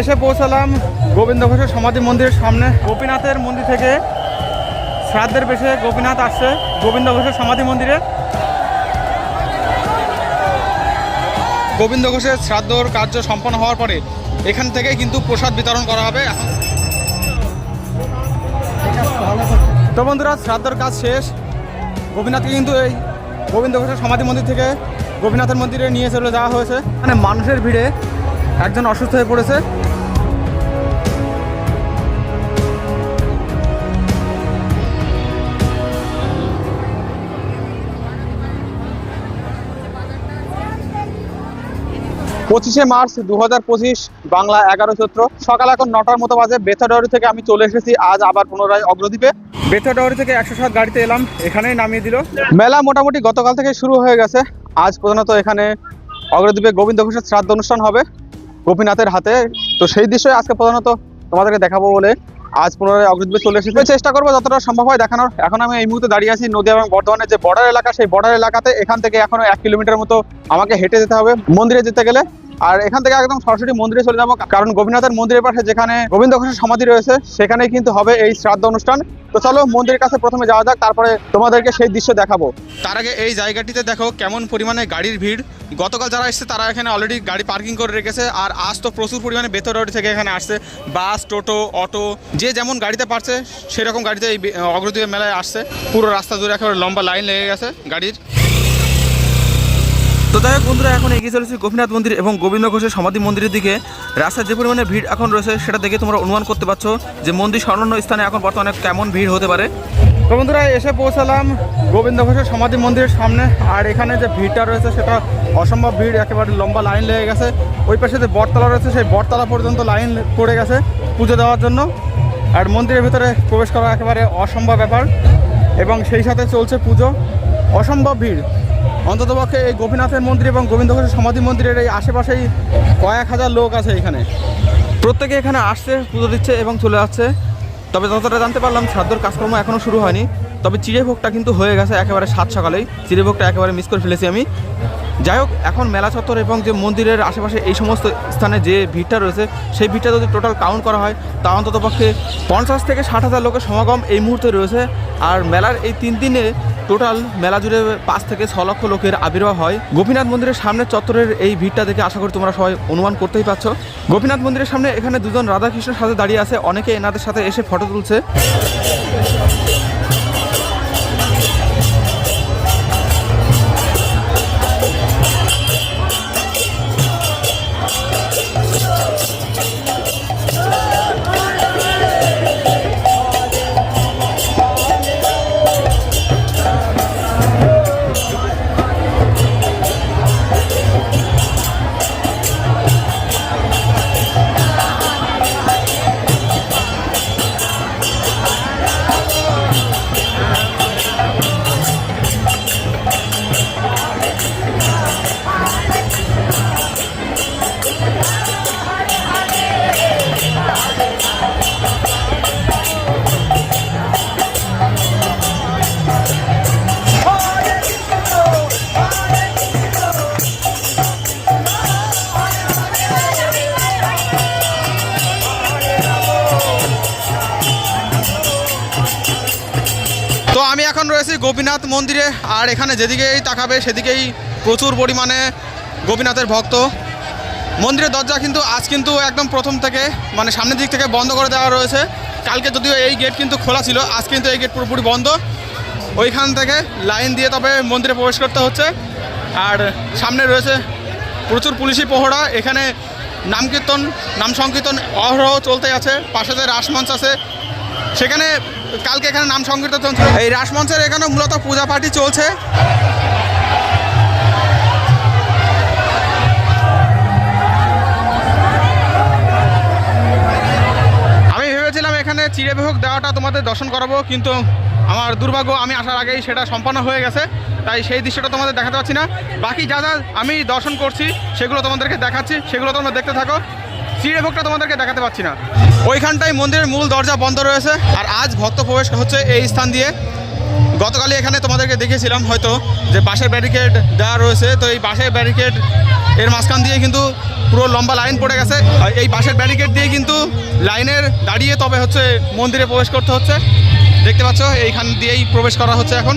এসে পৌঁছালাম গোবিন্দ ঘোষের সমাধি মন্দিরের সামনে। গোপীনাথের মন্দির থেকে শ্রাদ্ধের বেশে গোপীনাথ আসছে গোবিন্দ ঘোষের সমাধি মন্দিরে। গোবিন্দ ঘোষের শ্রাদ্ধর কার্য সম্পন্ন হওয়ার পরে এখান থেকে কিন্তু প্রসাদ বিতরণ করা হবে। তো বন্ধুরা, শ্রাদ্ধর কাজ শেষ। গোপীনাথকে কিন্তু এই গোবিন্দ ঘোষের সমাধি মন্দির থেকে গোপীনাথের মন্দিরে নিয়ে চলে যাওয়া হয়েছে। মানে মানুষের ভিড়ে একজন অসুস্থ হয়ে পড়েছে। পঁচিশে মার্চ দু হাজার পঁচিশ বাংলা এগারো চৈত্র সকাল এখন নটার মতো বাজে। বেথাডাউরি থেকে আমি চলে এসেছি আজ আবার পুনরায় অগ্রদ্বীপে। বেথাডাউরি থেকে একশো সাত গাড়িতে এলাম। এখানেই নামিয়ে দিল। মেলা মোটামুটি গতকাল থেকে শুরু হয়ে গেছে। আজ প্রধানত এখানে অগ্রদ্বীপে গোবিন্দ ঘোষের শ্রাদ্ধ অনুষ্ঠান হবে গোপীনাথের হাতে। তো সেই দৃশ্যই আজকে প্রধানত তোমাদেরকে দেখাবো বলে আজ পুনরায় অগ্রদ্বীপে চলে এসেছি। চেষ্টা করব যতটা সম্ভব হয় দেখানোর। এখন আমি এই মুহূর্তে দাঁড়িয়ে আছি নদী এবং বর্ধমানের যে বর্ডার এলাকা সেই বর্ডার এলাকাতে। এখান থেকে এখনও এক কিলোমিটার মতো আমাকে হেঁটে যেতে হবে। মন্দিরে যেতে গেলে আর এখান থেকে একদম সরাসরি মন্দিরে চলে যাব। কারণ গোপীনাথের মন্দিরের পাশে যেখানে গোবিন্দ ঘোষের সমাধি রয়েছে, সেখানেই কিন্তু হবে এই শ্রাদ্ধ অনুষ্ঠান। তো চলো মন্দিরের কাছে প্রথমে যাওয়া যাক, তারপরে তোমাদেরকে সেই দৃশ্য দেখাবো। তার আগে এই জায়গাটিতে দেখো কেমন পরিমাণে গাড়ির ভিড়। গতকাল যারা এসেছে, তারা এখানে অলরেডি গাড়ি পার্কিং করে রেখেছে। আর আজ তো প্রচুর পরিমাণে বেতর রোড থেকে এখানে আসছে। বাস, টোটো, অটো, যে যেমন গাড়িতে পারছে, সেরকম গাড়িতে এই অগ্রদ্বীপ মেলায় আসছে। পুরো রাস্তা জুড়ে একেবারে লম্বা লাইন লেগে গেছে গাড়ির। তো যাই হোক বন্ধুরা, এখন এগিয়ে চলেছি গোপীনাথ মন্দির এবং গোবিন্দ ঘোষের সমাধি মন্দিরের দিকে। রাস্তায় যে পরিমাণে ভিড় এখন রয়েছে, সেটা দেখে তোমরা অনুমান করতে পারছ যে মন্দির স্বর্ণ স্থানে এখন বর্তমানে কেমন ভিড় হতে পারে। তো বন্ধুরা, এসে পৌঁছালাম গোবিন্দ ঘোষের সমাধি মন্দিরের সামনে। আর এখানে যে ভিড়টা রয়েছে, সেটা অসম্ভব ভিড়, একেবারে লম্বা লাইন লেগে গেছে। ওই পাশে যে বটতলা রয়েছে, সেই বটতলা পর্যন্ত লাইন পড়ে গেছে পুজো দেওয়ার জন্য। আর মন্দিরের ভিতরে প্রবেশ করা একেবারে অসম্ভব ব্যাপার এবং সেই সাথে চলছে পুজো। অসম্ভব ভিড়। অন্ততপক্ষে এই গোপীনাথের মন্দির এবং গোবিন্দ ঘোষের সমাধি মন্দিরের এই আশেপাশেই কয়েক হাজার লোক আছে এখানে। প্রত্যেকে এখানে আসছে, পুজো দিচ্ছে এবং চলে আসছে। তবে যতটা জানতে পারলাম, শ্রাদ্ধর কাজকর্ম এখনও শুরু হয়নি। তবে চিড়েভোগটা কিন্তু হয়ে গেছে একেবারে সাত সকালেই। চিড়েভোগটা একেবারে মিস করে ফেলেছি আমি। যাই হোক, এখন মেলা চত্বর এবং যে মন্দিরের আশেপাশে এই সমস্ত স্থানে যে ভিড়টা রয়েছে, সেই ভিড়টা যদি টোটাল কাউন্ট করা হয়, তা অন্তত পক্ষে পঞ্চাশ থেকে ষাট হাজার লোকের সমাগম এই মুহূর্তে রয়েছে। আর মেলার এই তিন দিনে টোটাল মেলা জুড়ে পাঁচ থেকে ছ লক্ষ লোকের আবির্ভাব হয়। গোপীনাথ মন্দিরের সামনে চত্বরের এই ভিড়টা দেখে আশা করি তোমরা সবাই অনুমান করতেই পারছ। গোপীনাথ মন্দিরের সামনে এখানে দুজন রাধাকৃষ্ণের সাথে দাঁড়িয়ে আছে, অনেকে এনাদের সাথে এসে ফটো তুলছে। গোপীনাথ মন্দিরে, আর এখানে যেদিকেই তাকাবে সেদিকেই প্রচুর পরিমাণে গোপীনাথের ভক্ত। মন্দিরের দরজা কিন্তু আজ কিন্তু একদম প্রথম থেকে মানে সামনের দিক থেকে বন্ধ করে দেওয়া রয়েছে। কালকে যদিও এই গেট কিন্তু খোলা ছিল, আজ কিন্তু এই গেট পুরোপুরি বন্ধ। ওইখান থেকে লাইন দিয়ে তবে মন্দিরে প্রবেশ করতে হচ্ছে। আর সামনে রয়েছে প্রচুর পুলিশি পহরা এখানে নাম কীর্তন, নাম সংকীর্তন অহরহ চলতে আছে পাশে যে রাসমঞ্চ আছে। সেখানে কালকে এখানে নাম সংকীর্তন এই রাসমঞ্চের এখানে মূলত পূজা পার্টি চলছে। আমি ভেবেছিলাম এখানে চিড়েবিভোগ দেওয়াটা তোমাদের দর্শন করাবো, কিন্তু আমার দুর্ভাগ্য, আমি আসার আগেই সেটা সম্পন্ন হয়ে গেছে। তাই সেই দৃশ্যটা তোমাদের দেখাতে পাচ্ছি না। বাকি যা যা আমি দর্শন করছি, সেগুলো তোমাদেরকে দেখাচ্ছি, সেগুলো তোমরা দেখতে থাকো। চিড়েভোগটা তোমাদেরকে দেখাতে পাচ্ছি না। ওইখানটায় মন্দিরের মূল দরজা বন্ধ রয়েছে। আর আজ ভক্ত প্রবেশ হচ্ছে এই স্থান দিয়ে। গতকালই এখানে তোমাদেরকে দেখিয়েছিলাম হয়তো যে বাঁশের ব্যারিকেড দেওয়া রয়েছে। তো এই বাঁশের ব্যারিকেড এর মাঝখান দিয়ে কিন্তু পুরো লম্বা লাইন পড়ে গেছে। আর এই বাঁশের ব্যারিকেড দিয়ে কিন্তু লাইনের দাঁড়িয়ে তবে হচ্ছে মন্দিরে প্রবেশ করতে হচ্ছে। দেখতে পাচ্ছ, এইখান দিয়েই প্রবেশ করা হচ্ছে এখন।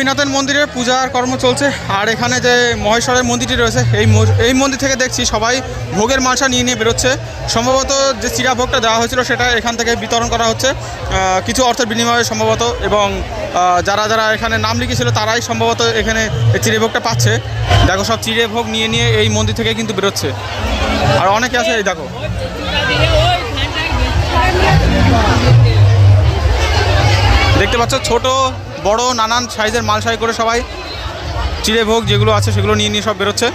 গোপীনাথের মন্দিরে পূজার কর্ম চলছে। আর এখানে যে মহেশ্বরের মন্দিরটি রয়েছে, এই এই মন্দির থেকে দেখছি সবাই ভোগের মালসা নিয়ে নিয়ে বেরোচ্ছে। সম্ভবত যে চিরা ভোগটা দেওয়া হয়েছিল, সেটা এখান থেকে বিতরণ করা হচ্ছে। কিছু অর্থের বিনিময়ে সম্ভবত, এবং যারা যারা এখানে নাম লিখেছিল, তারাই সম্ভবত এখানে চিড়ে ভোগটা পাচ্ছে। দেখো, সব চিড়ে ভোগ নিয়ে নিয়ে এই মন্দির থেকে কিন্তু বেরোচ্ছে। আর অনেকে আছে, এই দেখো। দেখতে পাচ্ছ, ছোট বড় নানান সাইজের মাল সাই করে সবাই চিড়ে ভোগ যেগুলো আছে সেগুলো নিয়ে নিয়ে সব বেরোচ্ছে।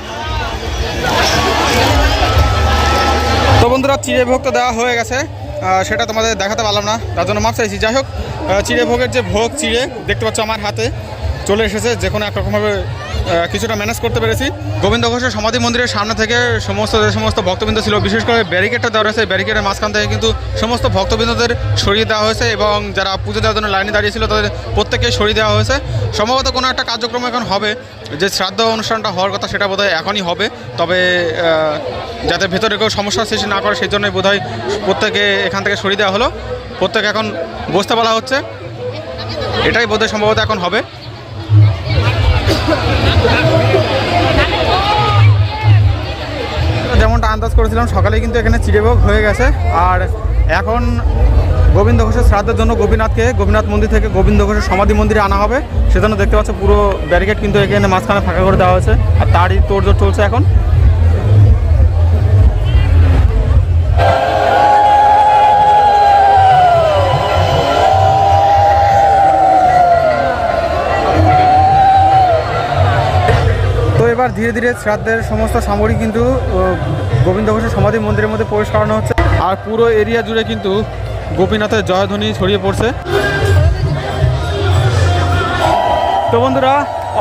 তো বন্ধুরা, চিড়ে ভোগ তো দেওয়া হয়ে গেছে। সেটা তোমাদের দেখাতে পারলাম না, তার জন্য মাপ চাইছি। যাই হোক চিড়ে ভোগের যে ভোগ চিড়ে, দেখতে পাচ্ছ আমার হাতে চলে এসেছে যে কোনো একরকমভাবে কিছুটা ম্যানেজ করতে পেরেছি। গোবিন্দ ঘোষের সমাধি মন্দিরের সামনে থেকে সমস্ত যে সমস্ত ভক্তবৃন্দ ছিল, বিশেষ করে ব্যারিকেডটা দেওয়া হয়েছে ব্যারিকেডের মাঝখান থেকে কিন্তু সমস্ত ভক্তবৃন্দদের সরিয়ে দেওয়া হয়েছে এবং যারা পুজো দেওয়ার জন্য লাইনে দাঁড়িয়েছিল তাদের প্রত্যেককে সরিয়ে দেওয়া হয়েছে। সম্ভবত কোনো একটা কার্যক্রম এখন হবে। যে শ্রাদ্ধ অনুষ্ঠানটা হওয়ার কথা সেটা বোধহয় এখনই হবে। তবে যাতে ভেতরে কেউ সমস্যার সৃষ্টি না করে সেই জন্যই বোধহয় প্রত্যেকে এখান থেকে সরিয়ে দেওয়া হলো। প্রত্যেকে এখন বসতে বলা হচ্ছে। এটাই বোধহয় সম্ভবত এখন হবে। যেমনটা আন্দাজ করেছিলাম সকালে কিন্তু এখানে চিড়েভোগ হয়ে গেছে। আর এখন গোবিন্দ ঘোষের শ্রাদ্ধের জন্য গোপীনাথকে, গোপীনাথ মন্দির থেকে গোবিন্দ ঘোষের সমাধি মন্দিরে আনা হবে। সেজন্য দেখতে পাচ্ছ পুরো ব্যারিকেড কিন্তু এখানে মাঝখানে ফাঁকা করে দেওয়া হয়েছে। আর তারই তোড়জোড় চলছে এখন। এবার ধীরে ধীরে শ্রাদ্ধের সমস্ত সামগ্রী কিন্তু গোবিন্দ ঘোষের সমাধি মন্দিরের মধ্যে প্রবেশ করানো হচ্ছে। আর পুরো এরিয়া জুড়ে কিন্তু গোপীনাথের জয়ধ্বনি ছড়িয়ে পড়ছে। তো বন্ধুরা,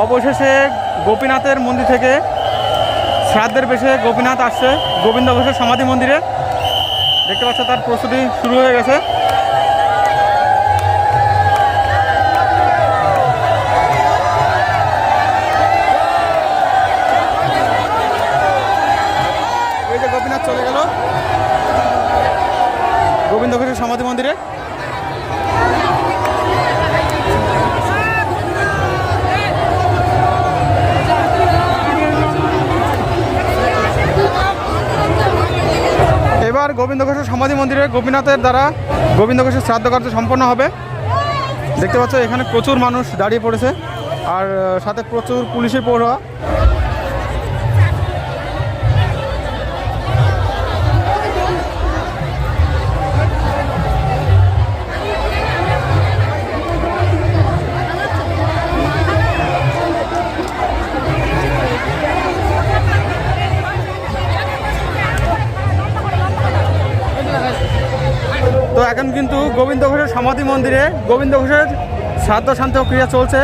অবশেষে গোপীনাথের মন্দির থেকে শ্রাদ্ধের বেশে গোপীনাথ আসছে, গোবিন্দ ঘোষের সমাধি মন্দিরে। দেখতে পাচ্ছ, তার প্রস্তুতি শুরু হয়ে গেছে। গোবিন্দ ঘোষের সমাধি মন্দিরে গোপীনাথের দ্বারা গোবিন্দ ঘোষের শ্রাদ্ধ কার্য সম্পন্ন হবে। দেখতে পাচ্ছ, এখানে প্রচুর মানুষ দাঁড়িয়ে পড়েছে। আর, সাথে প্রচুর পুলিশের পড়ুয়া সমাধি মন্দিরে গোবিন্দ ঘোষের শ্রাদ্ধ শান্ত ক্রিয়া চলছে।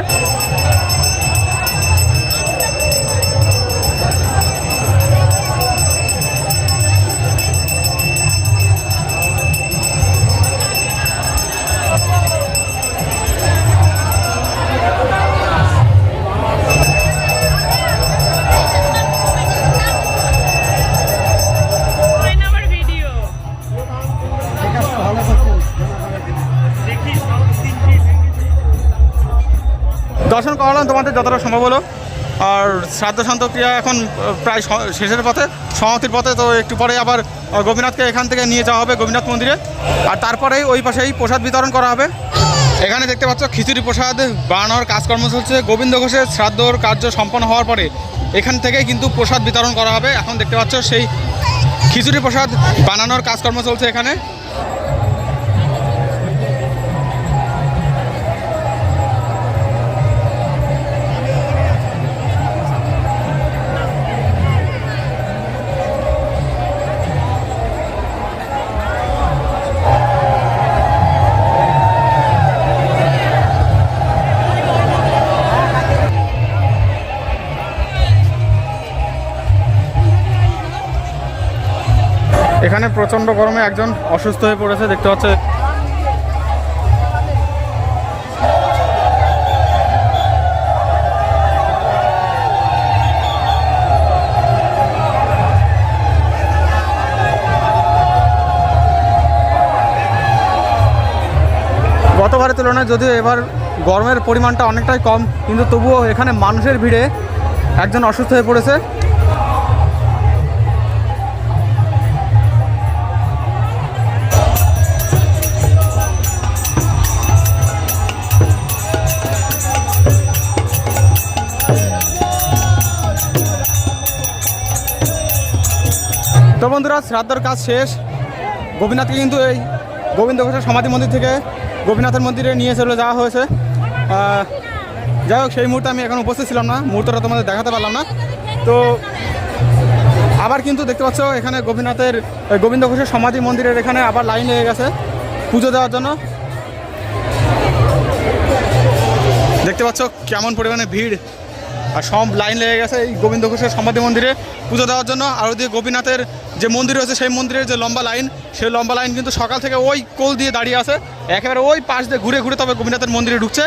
দর্শন করালাম, তোমাদের যতটা সম্ভব হলো। আর শ্রাদ্ধ শান্ত ক্রিয়া এখন প্রায় শেষের পথে, সমাপ্তির পথে, তো একটু পরে আবার গোপীনাথকে এখান থেকে নিয়ে যাওয়া হবে, গোপীনাথ মন্দিরে। আর তারপরেই ওই পাশেই প্রসাদ বিতরণ করা হবে। এখানে দেখতে পাচ্ছ, খিচুড়ি প্রসাদ, বানানোর কাজকর্ম চলছে। গোবিন্দ ঘোষের শ্রাদ্ধর কার্য সম্পন্ন হওয়ার পরে, এখান থেকেই কিন্তু প্রসাদ বিতরণ করা হবে। এখন দেখতে পাচ্ছ, সেই খিচুড়ি প্রসাদ বানানোর কাজকর্ম চলছে এখানে। এখানে প্রচণ্ড গরমে একজন অসুস্থ হয়ে পড়েছে, দেখতে পাচ্ছে। গতবারের তুলনায় যদিও এবার গরমের পরিমাণটা অনেকটাই কম, কিন্তু তবুও এখানে মানুষের ভিড়ে একজন অসুস্থ হয়ে পড়েছে। তো বন্ধুরা, শ্রাদ্ধর কাজ শেষ। গোপীনাথকে কিন্তু এই গোবিন্দ ঘোষের সমাধি মন্দির থেকে গোপীনাথের মন্দিরে নিয়ে চলে যাওয়া হয়েছে। যাই হোক, সেই মুহূর্তে আমি এখন উপস্থিত ছিলাম না, মুহূর্তটা তোমাদের দেখাতে পারলাম না। তো আবার কিন্তু দেখতে পাচ্ছ, এখানে গোপীনাথের গোবিন্দ ঘোষের সমাধি মন্দিরের এখানে আবার লাইন লেগে গেছে পুজো দেওয়ার জন্য। দেখতে পাচ্ছ, কেমন পরিমাণে ভিড়। আর সব লাইন লেগে গেছে এই গোবিন্দ ঘোষের সমাধি মন্দিরে পুজো দেওয়ার জন্য। আর ওদিকে গোপীনাথের যে মন্দির রয়েছে, সেই মন্দিরের যে লম্বা লাইন, সেই লম্বা লাইন কিন্তু সকাল থেকে ওই কোল দিয়ে দাঁড়িয়ে আছে। একেবারে ওই পাশ দিয়ে ঘুরে ঘুরে তবে গোপীনাথের মন্দিরে ঢুকছে।